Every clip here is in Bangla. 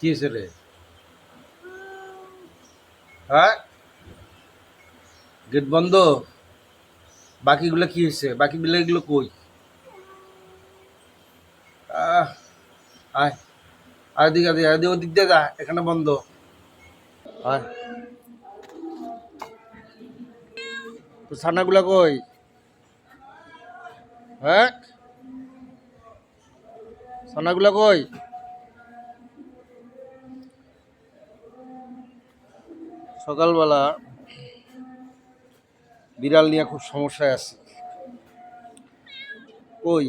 কি হয়েছে রে হ্যাঁ? গেট বন্ধ? বাকিগুলো কি হয়েছে? বাকি বিলাইগুলো কই? আয়। আয় দিকে আয় আয় ওদিক দিয়ে যা, এখানে বন্ধ। আয়। তো ছানাগুলা কই? হ্যাঁ? ছানাগুলা কই? সকালবেলা বিড়াল নিয়ে খুব সমস্যায় আছে। কই?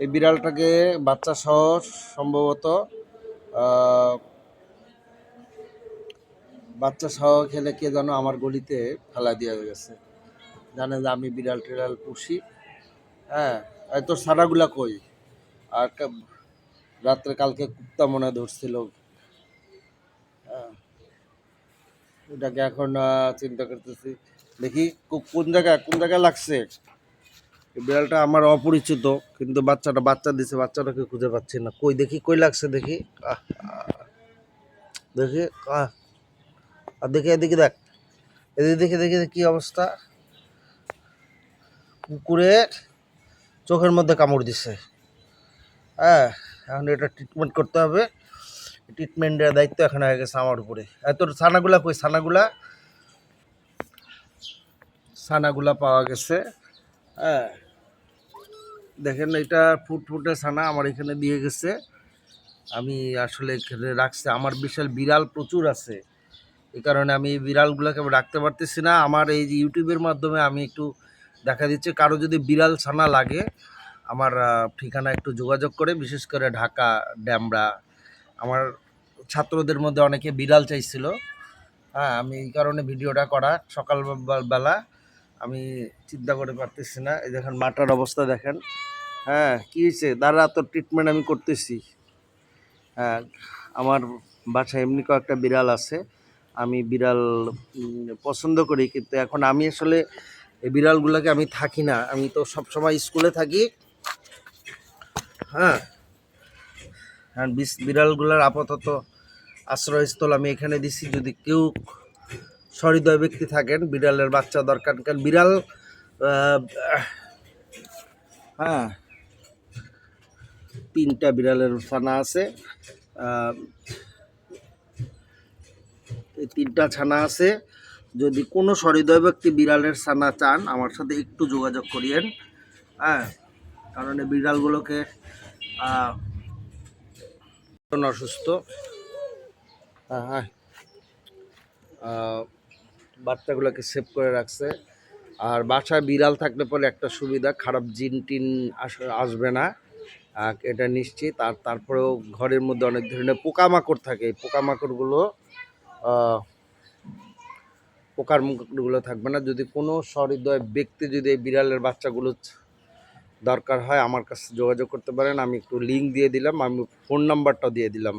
এই বিড়ালটাকে বাচ্চা সহ সম্ভবত বাচ্চা সহ খেলে কে যেন আমার গলিতে ফেলা দিয়ে গেছে। জানে যে আমি বিড়াল টিড়াল পুষি। হ্যাঁ তোর সারাগুলা কই? আর রাত্রে কালকে কুত্তা মনে ধরছিল। হ্যাঁ। এটাকে এখন চিন্তা করতেছি, দেখি কোন জায়গায় কোন জায়গায় লাগছে। বিড়ালটা আমার অপরিচিত, কিন্তু বাচ্চাটা বাচ্চা দিছে, বাচ্চাটাকে খুঁজে পাচ্ছি না। কই, দেখি, কই লাগছে, দেখি। দেখি। আর দেখি, এদিকে দেখ। এদিকে দেখে, দেখি কি অবস্থা। কুকুরে চোখের মধ্যে কামড় দিছে। হ্যাঁ এখন এটা ট্রিটমেন্ট করতে হবে। ট্রিটমেন্টের দায়িত্ব এখন হয়ে গেছে আমার উপরে। তোর ছানাগুলা কই? ছানাগুলা? ছানাগুলা পাওয়া গেছে। হ্যাঁ। দেখেন, এটা ফুট ফুটে ছানা আমার এখানে দিয়ে গেছে। আমি আসলে এখানে রাখছি। আমার বিশাল বিড়াল প্রচুর আছে। এই কারণে আমি এই বিড়ালগুলোকে রাখতে পারতেছি না। আমার এই ইউটিউবের মাধ্যমে আমি একটু দেখা দিচ্ছে, কারও যদি বিড়াল ছানা লাগে, আমার ঠিকানা একটু যোগাযোগ করে, বিশেষ করে ঢাকা, ড্যামরা আমার ছাত্রদের মধ্যে অনেকে বিড়াল চাইছিল। হ্যাঁ আমি এই কারণে ভিডিওটা করা। সকাল বেলা আমি চিন্তা করে পারতেছি না। এই দেখেন মাটার অবস্থা দেখেন। হ্যাঁ কী হয়েছে? দাঁড়া তো ট্রিটমেন্ট আমি করতেছি। হ্যাঁ আমার বাসায় এমনি কয়েকটা বিড়াল আছে। আমি বিড়াল পছন্দ করি, কিন্তু এখন আমি আসলে এই বিড়ালগুলোকে আমি থাকি না। আমি তো সব সময় স্কুলে থাকি। হ্যাঁ হ্যাঁ বিস- বিড়ালগুলোর আপাতত আশ্রয়স্থল আমি এখানে দিছি। যদি কেউ সহৃদয় ব্যক্তি থাকেন, বিড়ালের বাচ্চা দরকার। কারণ বিড়াল হ্যাঁ তিনটা বিড়ালের ছানা আছে। তিনটা ছানা আছে। যদি কোনো সহৃদয় ব্যক্তি বিড়ালের ছানা চান, আমার সাথে একটু যোগাযোগ করিয়েন। হ্যাঁ কারণ বিড়ালগুলোকে অসুস্থ। হ্যাঁ বাচ্চাগুলোকে সেভ করে রাখছে। আর বাসায় বিড়াল থাকলে পরে একটা সুবিধা, খারাপ জিন টিন আস- আসবে না। এটা নিশ্চিত। আর তারপরেও ঘরের মধ্যে অনেক ধরনের পোকামাকড় থাকে। এই পোকামাকড়গুলো পোকার মুখগুলো থাকবে না। যদি কোনো সহৃদয় ব্যক্তি যদি এই বিড়ালের বাচ্চাগুলো দরকার হয় আমার কাছে যোগাযোগ করতে পারেন, আমি একটু লিঙ্ক দিয়ে দিলাম, আমি ফোন নাম্বারটা দিয়ে দিলাম।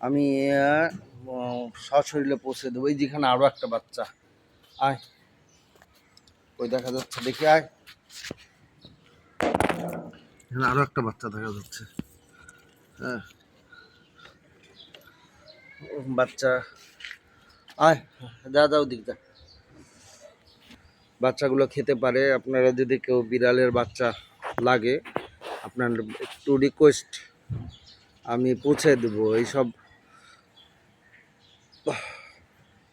আমি সশরীরে পৌঁছে দেবো, এই যেখানে আরও একটা বাচ্চা। আয়। ওই দেখা যাচ্ছে, দেখি, আয়। এখানে আরও একটা বাচ্চা দেখা যাচ্ছে। হ্যাঁ। বাচ্চা, আয়। যা যাও দিক যা। বাচ্চাগুলো খেতে পারে। আপনারা যদি কেউ বিড়ালের বাচ্চা লাগে, আপনার একটু রিকোয়েস্ট আমি পৌঁছে দেবো। এইসব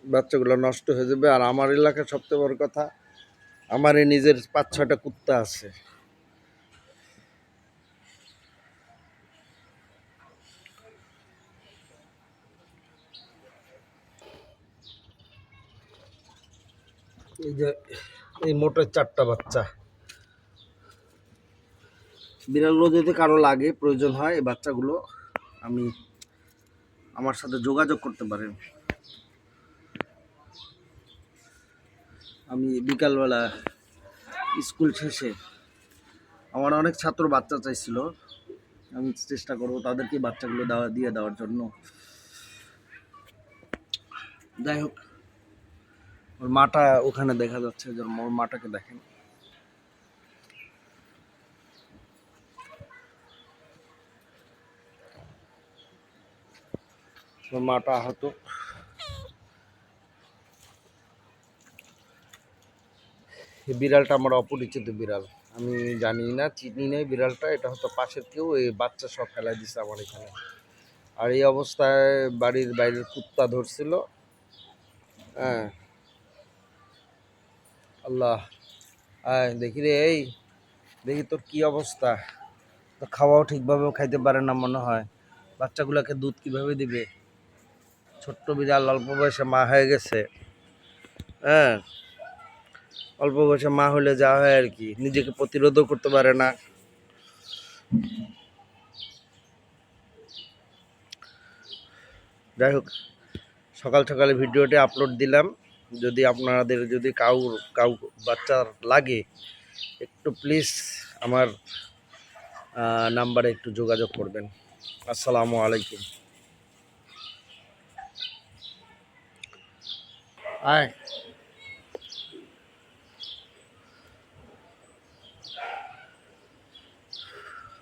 বাচ্চাগুলো নষ্ট হয়ে যাবে। আর আমার এলাকার সবচেয়ে বড় কথা আমার এই নিজের পাঁচ ছটা কুত্তা আছে। এই যে, এই মোটর চারটা বাচ্চা। বিড়ালগুলো যদি কারও লাগে, প্রয়োজন হয়, এই বাচ্চাগুলো আমি আমার সাথে যোগাযোগ করতে পারেন আমি বিকালবেলা স্কুল শেষে আমার অনেক ছাত্র বাচ্চা চাইছিল। আমি চেষ্টা করব তাদেরকে বাচ্চাগুলো দেওয়া, দিয়ে দেওয়ার জন্য। যাই হোক ওর মাটা ওখানে দেখা যাচ্ছে, যে ওর মাটাকে দেখেন। ওর মাটা আহত। বিড়ালটা আমার অপরিচিত বিড়াল। আমি জানি না, চিনি নেই বিড়ালটা, এটা হয়তো পাশের কেউ, এই বাচ্চা সব ফেলা দিছে আমার এখানে। আর এই অবস্থায় বাড়ির বাইরের কুত্তা ধরছিল। হ্যাঁ আল্লাহ। দেখি রে, এই, দেখি তোর কি অবস্থা। তো খাওয়াও ঠিকভাবে খাইতে পারে না মনে হয়। বাচ্চাগুলোকে দুধ কীভাবে দিবে? ছোট্ট বিড়াল অল্প বয়সে মা হয়ে গেছে। হ্যাঁ অল্প বয়সে মা হলে যা হয় আর কি, নিজেকে প্রতিরোধও করতে পারে না। যাই হোক, সকাল সকালে ভিডিওটি আপলোড দিলাম। যদি আপনাদের যদি কাউ কাউ বাচ্চার লাগে একটু প্লিজ আমার নাম্বারে একটু যোগাযোগ করবেন। আসসালামু আলাইকুম। আয়।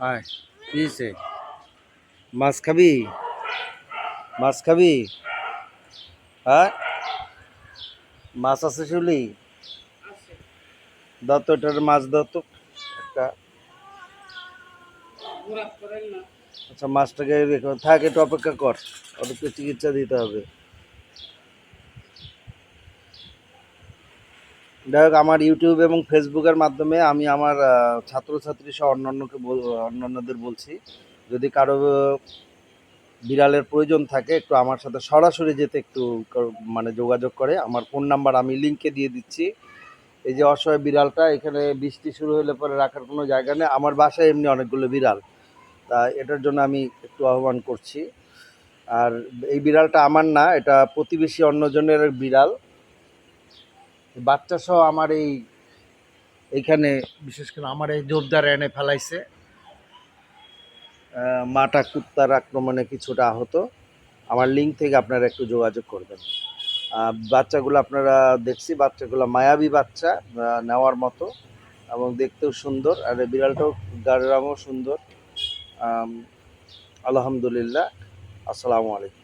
আয় হয়েছে? মাছ খাবি? মাছ খাবি? হ্যাঁ? মাছ আছে শিউলি? দাও তো এটার মাছ দাও তো একটা। আচ্ছা মাছটাকে রেখো থাক একটু অপেক্ষা কর। ওদেরকে চিকিৎসা দিতে হবে। যাই হোক আমার ইউটিউব এবং ফেসবুকের মাধ্যমে আমি আমার ছাত্রছাত্রী সহ অন্যান্যকে অন্যান্যদের বলছি যদি কারও বিড়ালের প্রয়োজন থাকে, একটু আমার সাথে সরাসরি যেতে একটু মানে যোগাযোগ করে। আমার ফোন নাম্বার আমি লিঙ্কে দিয়ে দিচ্ছি। এই যে অসহায় বিড়ালটা, এখানে বৃষ্টি শুরু হলে পরে রাখার কোনো জায়গা নেই। আমার বাসায় এমনি অনেকগুলো বিড়াল। তা এটার জন্য আমি একটু আহ্বান করছি। আর এই বিড়ালটা আমার না, এটা প্রতিবেশী অন্যজনের বিড়াল। বাচ্চা সহ আমার এই, এইখানে, বিশেষ করে আমার এই জোরদার এনে ফেলাইছে। মাটা কুত্তার আক্রমণে কিছুটা আহত। আমার লিঙ্ক থেকে আপনারা একটু যোগাযোগ করবেন বাচ্চাগুলো আপনারা দেখছি, বাচ্চাগুলো মায়াবী বাচ্চা নেওয়ার মতো এবং দেখতেও সুন্দর আর বিড়ালটাও গাড়ির রঙও সুন্দর। আলহামদুলিল্লাহ। আসসালামু আলাইকুম।